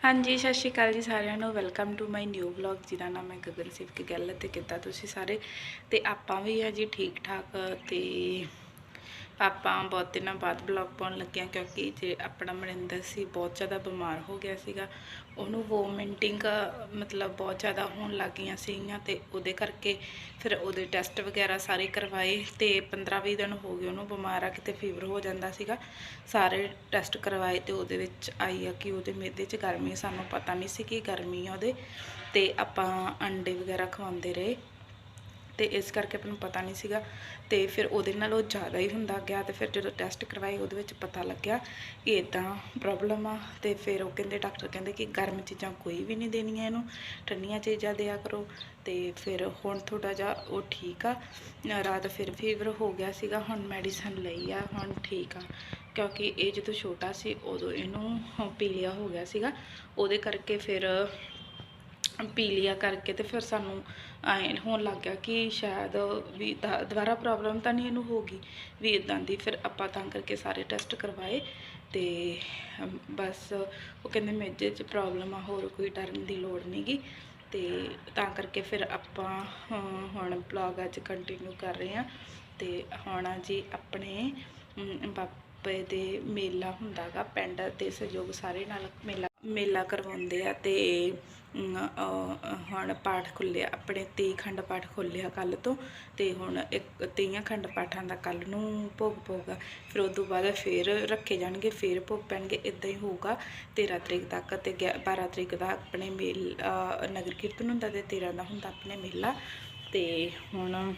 ਹਾਂਜੀ, ਸਤਿ ਸ਼੍ਰੀ ਅਕਾਲ ਜੀ ਸਾਰਿਆਂ ਨੂੰ। Welcome to my new vlog ਜਿਹਦਾ ਨਾਮ ਹੈ ਗਗਨਦੀਪ ਕੀ ਗੱਲ ਤੇ ਕਿੱਦਾਂ ਤੁਸੀਂ ਸਾਰੇ? ਤੇ ਆਪਾਂ ਵੀ ਆ ਜੀ ਠੀਕ ਠਾਕ ਤੇ ਆਪਾਂ ਬਹੁਤ ਦਿਨਾਂ ਬਾਅਦ ਵਲੌਗ ਪਾਉਣ ਲੱਗਿਆ ਕਿਉਂਕਿ ਜੇ ਆਪਣਾ ਮਨਿੰਦਰ ਸੀ ਬਹੁਤ ਜ਼ਿਆਦਾ ਬਿਮਾਰ ਹੋ ਗਿਆ ਸੀਗਾ। ਉਹਨੂੰ ਵੋਮਿਟਿੰਗ ਮਤਲਬ ਬਹੁਤ ਜ਼ਿਆਦਾ ਹੋਣ ਲੱਗ ਗਈਆਂ ਸੀਗੀਆਂ ਤੇ ਉਹਦੇ ਕਰਕੇ ਫਿਰ ਉਹਦੇ ਟੈਸਟ ਵਗੈਰਾ ਸਾਰੇ ਕਰਵਾਏ ਤੇ 15-20 ਦਿਨ ਹੋ ਗਏ ਉਹਨੂੰ ਬਿਮਾਰ ਆ ਕਿਤੇ ਫੀਵਰ ਹੋ ਜਾਂਦਾ ਸੀਗਾ। ਸਾਰੇ ਟੈਸਟ ਕਰਵਾਏ ਤੇ ਉਹਦੇ ਵਿੱਚ ਆਈ ਆ ਕਿ ਉਹਦੇ ਮਿਹਦੇ 'ਚ ਗਰਮੀ ਸਾਨੂੰ ਪਤਾ ਨਹੀਂ ਸੀ ਕਿ ਗਰਮੀ ਆ ਉਹਦੇ। ਤੇ ਆਪਾਂ ਅੰਡੇ ਵਗੈਰਾ ਖਵਾਉਂਦੇ ਰਹੇ। ਤੇ ਇਸ ਕਰਕੇ ਆਪਾਂ ਨੂੰ ਪਤਾ ਨਹੀਂ ਸੀਗਾ ਤੇ ਫਿਰ ਉਹਦੇ ਨਾਲ ਉਹ ਜ਼ਿਆਦਾ ਹੀ ਹੁੰਦਾ ਗਿਆ ਤੇ ਫਿਰ ਜਦੋਂ ਟੈਸਟ ਕਰਵਾਏ ਉਹਦੇ ਵਿੱਚ ਪਤਾ ਲੱਗਿਆ ਕਿ ਇਦਾਂ ਪ੍ਰੋਬਲਮ ਆ ਤੇ ਫਿਰ ਉਹ ਕਹਿੰਦੇ ਡਾਕਟਰ ਕਹਿੰਦੇ ਕਿ ਗਰਮ ਚੀਜ਼ਾਂ ਕੋਈ ਵੀ ਨਹੀਂ ਦੇਣੀਆਂ ਇਹਨੂੰ, ਠੰਡੀਆਂ ਚੀਜ਼ਾਂ ਦਿਆ ਕਰੋ ਤੇ ਫਿਰ ਹੁਣ ਥੋੜਾ ਜਿਹਾ ਉਹ ਠੀਕ ਆ। ਰਾਤ ਫਿਰ ਫੀਵਰ ਹੋ ਗਿਆ ਸੀਗਾ, ਹੁਣ ਮੈਡੀਸਨ ਲਈ ਆ, ਹੁਣ ਠੀਕ ਆ। ਕਿਉਂਕਿ ਇਹ ਜਦੋਂ ਛੋਟਾ ਸੀ ਉਦੋਂ ਇਹਨੂੰ ਪੀਲੀਆ ਹੋ ਗਿਆ ਸੀਗਾ, ਉਹਦੇ ਕਰਕੇ ਫਿਰ ਪੀਲੀਆ ਕਰਕੇ ਤੇ ਫਿਰ ਸਾਨੂੰ ਐਂ ਹੋਣ ਲੱਗ ਗਿਆ ਕਿ ਸ਼ਾਇਦ ਵੀ ਦੁਬਾਰਾ ਪ੍ਰੋਬਲਮ ਤਾਂ ਨਹੀਂ ਇਹਨੂੰ ਹੋਗੀ ਵੀ ਇਦਾਂ ਦੀ ਫਿਰ ਆਪਾਂ ਤਾਂ ਕਰਕੇ ਸਾਰੇ ਟੈਸਟ ਕਰਵਾਏ ਤੇ ਬਸ ਉਹ ਕਹਿੰਦੇ ਮੇਜੇ 'ਚ ਪ੍ਰੋਬਲਮ ਆ, ਹੋਰ ਕੋਈ ਡਰਨ ਦੀ ਲੋੜ ਨਹੀਂਗੀ ਤੇ ਤਾਂ ਕਰਕੇ ਫਿਰ ਆਪਾਂ ਹੁਣ ਬਲੌਗ ਅੱਜ ਕੰਟੀਨਿਊ ਕਰ ਰਹੇ ਹਾਂ ਤੇ ਹੁਣ ਜੀ ਆਪਣੇ ਬਾਪੇ ਦੇ ਮੇਲਾ ਹੁੰਦਾਗਾ ਪਿੰਡ ਦੇ ਸਹਿਯੋਗ ਸਾਰੇ ਨਾਲ ਮੇਲਾ ਮੇਲਾ ਕਰਵਾਉਂਦੇ ਆ ਤੇ ਹੁਣ ਪਾਠ ਖੁੱਲਿਆ, ਆਪਣੇ 23 ਖੰਡ ਪਾਠ ਖੁੱਲਿਆ ਕੱਲ ਤੋਂ ਤੇ ਹੁਣ ਇੱਕ 23 ਖੰਡ ਪਾਠਾਂ ਦਾ ਕੱਲ ਨੂੰ ਭੋਗ ਪਊਗਾ। ਫਿਰ ਉਸ ਤੋਂ ਬਾਅਦ ਫਿਰ ਰੱਖੇ ਜਾਣਗੇ, ਫਿਰ ਭੋਗ ਪੈਣਗੇ ਇਦਾਂ ਹੀ ਹੋਊਗਾ। 13 ਤਰੀਕ ਤੱਕ ਤੇ ਗਿਆ- 12 ਤਰੀਕ ਦਾ ਆਪਣੇ ਮੇਲ ਨਗਰ ਕੀਰਤਨ ਹੁੰਦਾ ਤੇ 13 ਦਾ ਹੁੰਦਾ ਆਪਣੇ ਮੇਲਾ। ਤੇ ਹੁਣ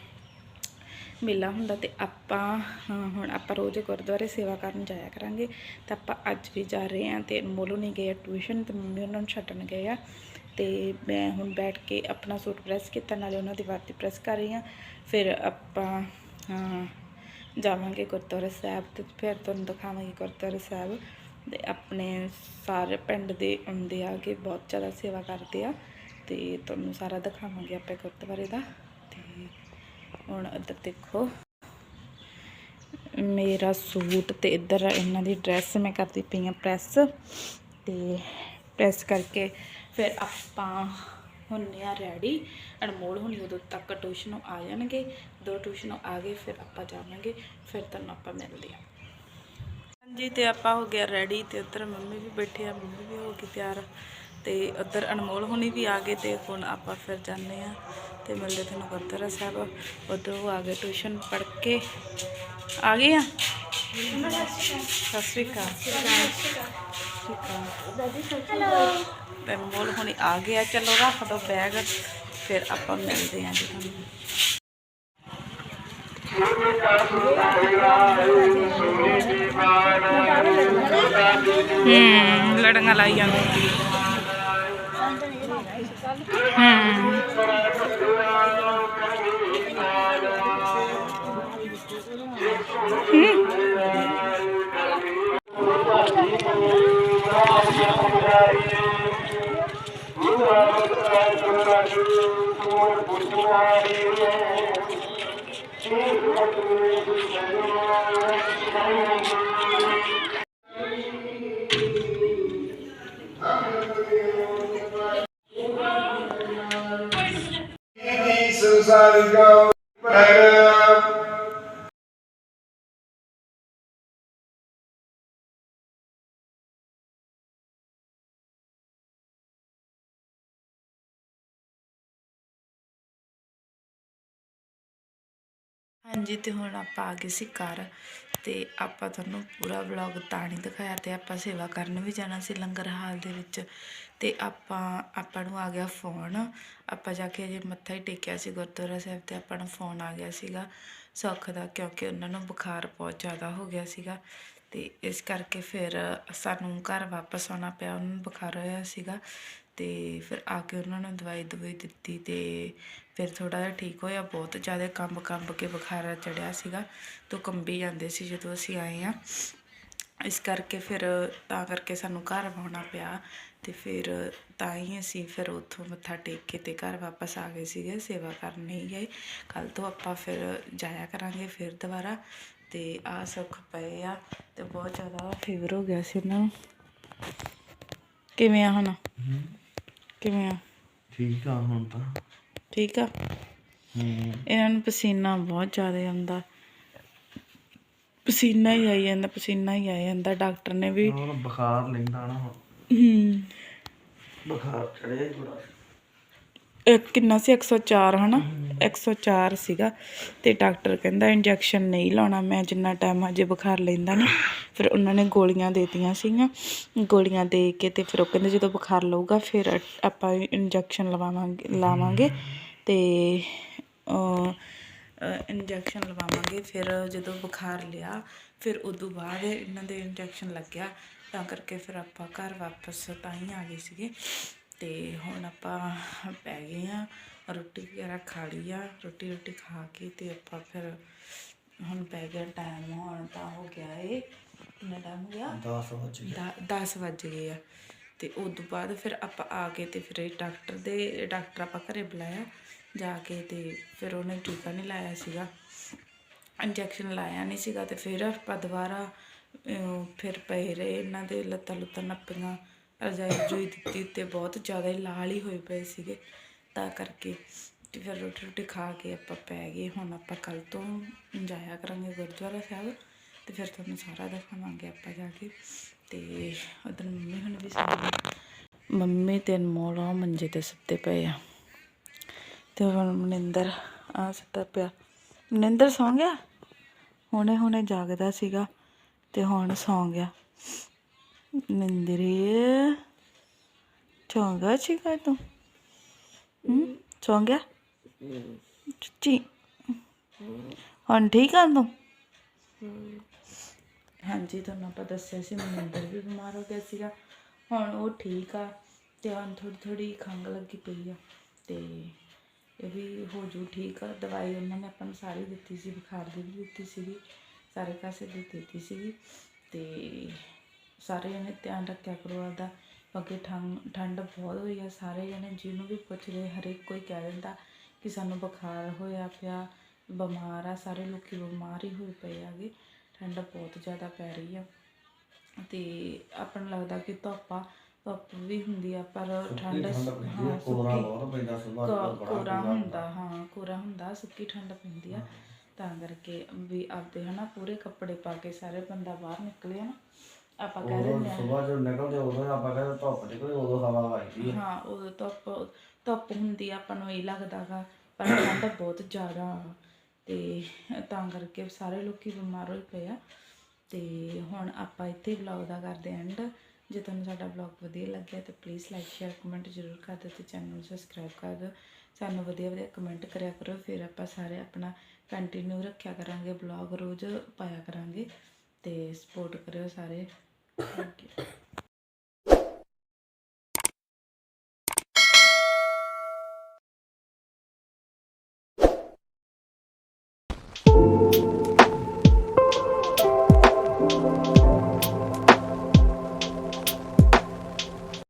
ਮੇਲਾ ਹੁੰਦਾ ਤੇ ਆਪਾਂ ਹੁਣ ਆਪਾਂ ਰੋਜ਼ ਗੁਰਦੁਆਰੇ ਸੇਵਾ ਕਰਨ ਜਾਇਆ ਕਰਾਂਗੇ। ਤਾਂ ਆਪਾਂ ਅੱਜ ਵੀ ਜਾ ਰਹੇ ਹਾਂ ਤੇ ਅਨਮੋਲੂ ਨਹੀਂ ਗਏ, ਟਿਊਸ਼ਨ ਤੇ ਮੰਮੀ ਉਹਨਾਂ ਨੂੰ ਛੱਡਣ ਗਏ ਆ। ਤੇ ਮੈਂ ਹੁਣ ਬੈਠ ਕੇ ਆਪਣਾ ਸੂਟ ਪ੍ਰੈਸ ਕੀਤਾ, ਨਾਲੇ ਉਹਨਾਂ ਦੀ ਵਰਦੀ ਪ੍ਰੈਸ ਕਰ ਰਹੀ ਹਾਂ। ਫਿਰ ਆਪਾਂ ਜਾਵਾਂਗੇ ਗੁਰਦੁਆਰਾ ਸਾਹਿਬ ਤੇ ਫਿਰ ਤੁਹਾਨੂੰ ਦਿਖਾਵਾਂਗੇ ਗੁਰਦੁਆਰਾ ਸਾਹਿਬ ਤੇ ਆਪਣੇ ਸਾਰੇ ਪਿੰਡ ਦੇ ਆਉਂਦੇ ਆ ਕਿ ਬਹੁਤ ਜ਼ਿਆਦਾ ਸੇਵਾ ਕਰਦੇ ਆ ਤੇ ਤੁਹਾਨੂੰ ਸਾਰਾ ਦਿਖਾਵਾਂਗੇ ਆਪਾਂ ਗੁਰਦੁਆਰੇ ਦਾ। ਤੇ ਹੁਣ ਇੱਧਰ ਦੇਖੋ, ਮੇਰਾ ਸੂਟ ਤੇ ਇੱਧਰ ਇਹਨਾਂ ਦੀ ਡਰੈਸ ਮੈਂ ਕਰਦੀ ਪਈ ਆ ਪ੍ਰੈਸ ਤੇ ਪ੍ਰੈਸ ਕਰਕੇ ਫਿਰ ਆਪਾਂ ਹੁੰਨੇ ਆ ਰੈਡੀ ਅਨਮੋਲ ਹੁਣੀ ਉਦੋਂ ਤੱਕ ਟਿਊਸ਼ਨੋਂ ਆ ਜਾਣਗੇ। ਦੋ ਟਿਊਸ਼ਨੋਂ ਆ ਗਏ ਫਿਰ ਆਪਾਂ ਜਾਵਾਂਗੇ ਫਿਰ ਤੁਹਾਨੂੰ ਆਪਾਂ ਮਿਲਦੇ ਆ ਹਾਂਜੀ ਤੇ ਆਪਾਂ ਹੋ ਗਿਆ ਰੈਡੀ ਤੇ ਉੱਧਰ ਮੰਮੀ ਵੀ ਬੈਠੇ ਆ ਮੰਮੀ ਵੀ ਹੋ ਗਈ ਤਿਆਰ। ਤੇ ਉੱਧਰ ਅਨਮੋਲ ਹੁਣੀ ਵੀ ਆ ਗਏ ਤੇ ਹੁਣ ਆਪਾਂ ਫਿਰ ਜਾਂਦੇ ਆ ਤੇ ਮਿਲਦੇ ਤੁਹਾਨੂੰ ਗੁਰਦੁਆਰਾ ਸਾਹਿਬ ਉੱਧਰ ਉਹ ਆ ਗਏ ਟਿਊਸ਼ਨ ਪੜ੍ਹ ਕੇ। ਆ ਗਏ ਆ? ਸਤਿ ਸ਼੍ਰੀ ਅਕਾਲ। ਠੀਕ ਆ ਤੇ ਅਨਮੋਲ ਹੁਣੀ ਆ ਗਏ ਆ। ਚਲੋ ਰੱਖ ਦੋ ਬੈਗ ਫਿਰ ਆਪਾਂ ਮਿਲਦੇ ਹਾਂ ਜੀ ਤੁਹਾਨੂੰ। ਹੂੰ, ਲੜੀਆਂ ਲਾਈ ਜਾਂਦੇ ਹੂੰ। Suicide and go. ਹਾਂਜੀ, ਤੇ ਹੁਣ ਆਪਾਂ ਆ ਗਏ ਸੀ ਘਰ, ਤੇ ਆਪਾਂ ਤੁਹਾਨੂੰ ਪੂਰਾ ਵਲੌਗ ਤਾਂ ਨਹੀਂ ਦਿਖਾਇਆ ਤੇ ਆਪਾਂ ਸੇਵਾ ਕਰਨ ਵੀ ਜਾਣਾ ਸੀ ਲੰਗਰ ਹਾਲ ਦੇ ਵਿੱਚ। ਤੇ ਆਪਾਂ ਆਪਾਂ ਨੂੰ ਆ ਗਿਆ ਫੋਨ ਆਪਾਂ ਜਾ ਕੇ ਅਜੇ ਮੱਥਾ ਹੀ ਟੇਕਿਆ ਸੀ ਗੁਰਦੁਆਰਾ ਸਾਹਿਬ ਤੇ ਆਪਾਂ ਨੂੰ ਫੋਨ ਆ ਗਿਆ ਸੀਗਾ। ਸੁੱਖ ਦਾ, ਕਿਉਂਕਿ ਉਹਨਾਂ ਨੂੰ ਬੁਖਾਰ ਬਹੁਤ ਜ਼ਿਆਦਾ ਹੋ ਗਿਆ ਸੀਗਾ। ਤੇ ਇਸ ਕਰਕੇ ਫਿਰ ਸਾਨੂੰ ਘਰ ਵਾਪਸ ਆਉਣਾ ਪਿਆ, ਉਹਨਾਂ ਨੂੰ ਬੁਖਾਰ ਹੋਇਆ ਸੀਗਾ। ਅਤੇ ਫਿਰ ਆ ਕੇ ਉਹਨਾਂ ਨੂੰ ਦਵਾਈ ਦਵਾਈ ਦਿੱਤੀ ਅਤੇ ਫਿਰ ਥੋੜ੍ਹਾ ਜਿਹਾ ਠੀਕ ਹੋਇਆ, ਬਹੁਤ ਜ਼ਿਆਦਾ ਕੰਬ ਕੰਬ ਕੇ ਬੁਖਾਰ ਚੜਿਆ ਸੀਗਾ, ਤੋਂ ਕੰਬੀ ਜਾਂਦੇ ਸੀ ਜਦੋਂ ਅਸੀਂ ਆਏ ਹਾਂ। ਇਸ ਕਰਕੇ ਫਿਰ ਤਾਂ ਕਰਕੇ ਸਾਨੂੰ ਘਰ ਆਉਣਾ ਪਿਆ ਅਤੇ ਫਿਰ ਤਾਂ ਹੀ ਅਸੀਂ ਫਿਰ ਉੱਥੋਂ ਮੱਥਾ ਟੇਕ ਕੇ ਤੇ ਘਰ ਵਾਪਸ ਆ ਗਏ ਸੀਗੇ, ਸੇਵਾ ਕਰਨ ਨਹੀਂ ਗਏ। ਕੱਲ ਤੋਂ ਆਪਾਂ ਫਿਰ ਜਾਇਆ ਕਰਾਂਗੇ ਫਿਰ ਦੁਬਾਰਾ ਅਤੇ ਆ ਸੁੱਖ ਪਏ ਆ ਅਤੇ ਬਹੁਤ ਜ਼ਿਆਦਾ ਫੀਵਰ ਹੋ ਗਿਆ ਸੀ ਉਹਨਾਂ ਨੂੰ। ਕਿਵੇਂ ਆ ਹੁਣ? ਕਿਵੇਂ ਆ? ਠੀਕ ਆ ਹੁਣ ਤਾਂ। ਠੀਕ ਆ? ਹੂੰ। ਇਹਨਾਂ ਨੂੰ ਪਸੀਨਾ ਬਹੁਤ ਜ਼ਿਆਦਾ ਆਉਂਦਾ। ਪਸੀਨਾ ਹੀ ਆਈ ਜਾਂਦਾ ਪਸੀਨਾ ਹੀ ਆਈ ਜਾਂਦਾ। ਡਾਕਟਰ ਨੇ ਵੀ ਹੁਣ ਬੁਖਾਰ ਲੈਂਦਾ ਨਾ ਹੁਣ। ਹਮ, ਬੁਖਾਰ ਚੜਿਆ ਹੀ ਬੜਾ। ਇਹ ਕਿੰਨਾ ਸੀ? 104 ਹਨਾ? 104 ਸੀਗਾ। ਤੇ ਡਾਕਟਰ ਕਹਿੰਦਾ ਇੰਜੈਕਸ਼ਨ ਨਹੀਂ ਲਾਉਣਾ, ਮੈਂ ਜਿੰਨਾ ਟਾਈਮ ਅਜੇ ਬੁਖਾਰ ਲੈਂਦਾ ਨਹੀਂ ਫਿਰ ਉਹਨਾਂ ਨੇ ਗੋਲੀਆਂ ਦੇਤੀਆਂ ਸੀਗੀਆਂ। ਗੋਲੀਆਂ ਦੇ ਕੇ ਤੇ ਫਿਰ ਉਹ ਕਹਿੰਦੇ ਜਦੋਂ ਬੁਖਾਰ ਲਊਗਾ, ਫਿਰ ਆਪਾਂ ਇੰਜੈਕਸ਼ਨ ਲਵਾਵਾਂਗੇ, ਲਾਵਾਂਗੇ। ਤੇ ਇੰਜੈਕਸ਼ਨ ਲਵਾਵਾਂਗੇ। ਫਿਰ ਜਦੋਂ ਬੁਖਾਰ ਲਿਆ, ਫਿਰ ਉਦੋਂ ਬਾਅਦ ਇਹਨਾਂ ਦੇ ਇੰਜੈਕਸ਼ਨ ਲੱਗਿਆ। ਤਾਂ ਕਰਕੇ ਫਿਰ ਆਪਾਂ ਘਰ ਵਾਪਸ ਤਾਂ ਹੀ ਆ ਗਏ ਸੀਗੇ। ਤੇ ਹੁਣ ਆਪਾਂ ਪੈ ਗਏ ਆ ਰੋਟੀ ਵਗੈਰਾ ਖਾ ਲਈ ਆ ਰੋਟੀ ਰੋਟੀ ਖਾ ਕੇ ਤੇ ਆਪਾਂ ਫਿਰ ਹੁਣ ਪੈ ਗਿਆ ਟਾਈਮ ਹੁਣ ਤਾਂ ਹੋ ਗਿਆ ਏ ਕਿੰਨਾ ਟਾਈਮ ਹੋ ਗਿਆ? 10 ਵਜੇ 10 ਵੱਜ ਗਏ ਆ। ਤੇ ਉਸ ਤੋਂ ਬਾਅਦ ਫਿਰ ਆਪਾਂ ਆ ਕੇ ਤੇ ਫਿਰ ਡਾਕਟਰ ਦੇ ਡਾਕਟਰ ਆਪਾਂ ਘਰੇ ਬੁਲਾਇਆ ਜਾ ਕੇ ਤੇ ਫਿਰ ਉਹਨੇ ਟੀਕਾ ਨਹੀਂ ਲਾਇਆ ਸੀਗਾ। ਇੰਜੈਕਸ਼ਨ ਲਾਇਆ ਨਹੀਂ ਸੀਗਾ ਤੇ ਫਿਰ ਆਪਾਂ ਦੁਬਾਰਾ ਫਿਰ ਪਏ ਰਹੇ ਇਹਨਾਂ ਦੇ ਲੱਤਾਂ ਲੁੱਤਾਂ ਨੱਪੀਆਂ। ਰਜਾਈ ਜੋਈ ਦਿੱਤੀ ਤੇ ਬਹੁਤ ਜ਼ਿਆਦਾ ਹੀ ਲਾਲ ਹੀ ਹੋਏ ਪਏ ਸੀਗੇ। ਤਾਂ ਕਰਕੇ ਤੇ ਫਿਰ ਰੋਟੀ ਰੋਟੀ ਖਾ ਕੇ ਆਪਾਂ ਪੈ ਗਏ। ਹੁਣ ਆਪਾਂ ਕੱਲ ਤੋਂ ਜਾਇਆ ਕਰਾਂਗੇ ਗੁਰਦੁਆਰਾ ਸਾਹਿਬ ਤੇ ਫਿਰ ਤੁਹਾਨੂੰ ਸਾਰਾ ਦਿਖਾਵਾਂਗੇ ਆਪਾਂ ਜਾ ਕੇ। ਤੇ ਉਧਰ ਮੰਮੀ ਹੁਣ ਵੀ ਸਾਡੀ ਮੰਮੀ ਤੇ ਅਨਮੋਲ ਆ ਮੰਜੇ ਤੇ ਸੁੱਤੇ ਪਏ ਆ। ਤੇ ਹੁਣ ਮਨਿੰਦਰ ਆ ਸੁੱਤਾ ਪਿਆ। ਮਨਿੰਦਰ ਸੌਂ ਗਿਆ? ਹੁਣੇ ਹੁਣੇ ਜਾਗਦਾ ਸੀਗਾ ਤੇ ਹੁਣ ਸੌਂ ਗਿਆ। ਨਿੰਦਰੇ ਚੌਂਗਾ ਚੀਕਾ ਤੂੰ ਹੂੰ ਸੌਂ ਗਿਆ ਚੀ ਹੁਣ ਠੀਕ ਆ ਤੂੰ ਹਾਂਜੀ ਤੁਹਾਨੂੰ ਆਪਾਂ ਦੱਸਿਆ ਸੀ ਮਨਿੰਦਰ ਵੀ ਬਿਮਾਰ ਹੋ ਗਿਆ ਸੀਗਾ ਹੁਣ ਉਹ ਠੀਕ ਆ ਤੇ ਹੁਣ ਥੋੜੀ ਥੋੜੀ ਖੰਘ ਲੱਗੀ ਪਈ ਆ ਤੇ ਇਹ ਵੀ ਹੋ ਜੂ ਠੀਕ ਆ ਦਵਾਈ ਉਹਨਾਂ ਨੇ ਆਪਾਂ ਨੂੰ ਸਾਰੀ ਦਿੱਤੀ ਸੀ ਬੁਖਾਰ ਦੀ ਵੀ ਦਿੱਤੀ ਸੀਗੀ ਸਾਰੇ ਕਾਸੇ ਦੀ ਦਿੱਤੀ ਸੀਗੀ ਤੇ ਸਾਰੇ ਜਣੇ ਧਿਆਨ ਰੱਖਿਆ ਕਰੋ ਆਪਦਾ ਕਿਉਂਕਿ ਠੰਡ ਬਹੁਤ ਹੋਈ ਆ ਸਾਰੇ ਜਣੇ ਜਿਹਨੂੰ ਵੀ ਪੁੱਛਦੇ ਹਰੇਕ ਕੋਈ ਕਹਿ ਦਿੰਦਾ ਕਿ ਸਾਨੂੰ ਬੁਖਾਰ ਹੋਇਆ ਪਿਆ ਬਿਮਾਰ ਆ ਸਾਰੇ ਲੋਕੀ ਬਿਮਾਰ ਹੀ ਹੋਏ ਪਏ ਆਗੇ ਠੰਡ ਬਹੁਤ ਜ਼ਿਆਦਾ ਪੈ ਰਹੀ ਆ। ਤੇ ਆਪਾਂ ਨੂੰ ਲੱਗਦਾ ਕਿ ਧੁੱਪ ਧੁੱਪ ਵੀ ਹੁੰਦੀ ਆ ਪਰ ਠੰਡ ਹਾਂ ਕੋਰਾ ਸੁੱਕੀ ਬਹੁਤ ਪੈਂਦਾ ਸੁਬਾਹ ਕੋ- ਕੋਰਾ ਹੁੰਦਾ। ਹਾਂ ਕੋਰਾ ਹੁੰਦਾ ਸੁੱਕੀ ਠੰਡ ਪੈਂਦੀ ਆ। ਤਾਂ ਕਰਕੇ ਵੀ ਆਪਦੇ ਹਨਾ ਪੂਰੇ ਕੱਪੜੇ ਪਾ ਕੇ ਸਾਰੇ ਬੰਦਾ ਬਾਹਰ ਨਿਕਲੇ ਨਾ ਆਪਾਂ ਕਹਿ ਦਿੰਦੇ ਜਦੋਂ ਨਿਕਲਦੇ ਉਦੋਂ ਆਪਾਂ ਕਹਿੰਦੇ ਧੁੱਪ ਨਿਕਲੇ ਉਦੋਂ ਹਵਾ ਵੱਜਦੀ ਹੈ ਹਾਂ ਉਦੋਂ ਧੁੱਪ ਧੁੱਪ ਹੁੰਦੀ ਆ, ਆਪਾਂ ਨੂੰ ਇਹ ਲੱਗਦਾਗਾ ਪਰ ਠੰਡ ਬਹੁਤ ਜ਼ਿਆਦਾ ਆ। ਤੇ ਤਾਂ ਕਰਕੇ ਸਾਰੇ ਲੋਕੀ ਬਿਮਾਰ ਹੋਏ ਪਏ ਆ। ਤੇ ਹੁਣ ਆਪਾਂ ਇੱਥੇ ਵਲੌਗ ਦਾ ਕਰਦੇ ਐਂਡ ਜੇ ਤੁਹਾਨੂੰ ਸਾਡਾ ਵਲੌਗ ਵਧੀਆ ਲੱਗਿਆ ਤਾਂ ਪਲੀਜ਼ ਲਾਈਕ ਸ਼ੇਅਰ ਕਮੈਂਟ ਜ਼ਰੂਰ ਕਰ ਦਿਓ ਤੇ ਚੈਨਲ ਨੂੰ ਸਬਸਕ੍ਰਾਈਬ ਕਰ ਦਿਓ। ਸਾਨੂੰ ਵਧੀਆ ਵਧੀਆ ਕਮੈਂਟ ਕਰਿਆ ਕਰੋ ਫਿਰ ਆਪਾਂ ਸਾਰੇ ਆਪਣਾ ਕੰਟੀਨਿਊ ਰੱਖਿਆ ਕਰਾਂਗੇ ਵਲੌਗ ਰੋਜ਼ ਪਾਇਆ ਕਰਾਂਗੇ। ਤੇ ਸਪੋਰਟ ਕਰਿਓ ਸਾਰੇ। Thank you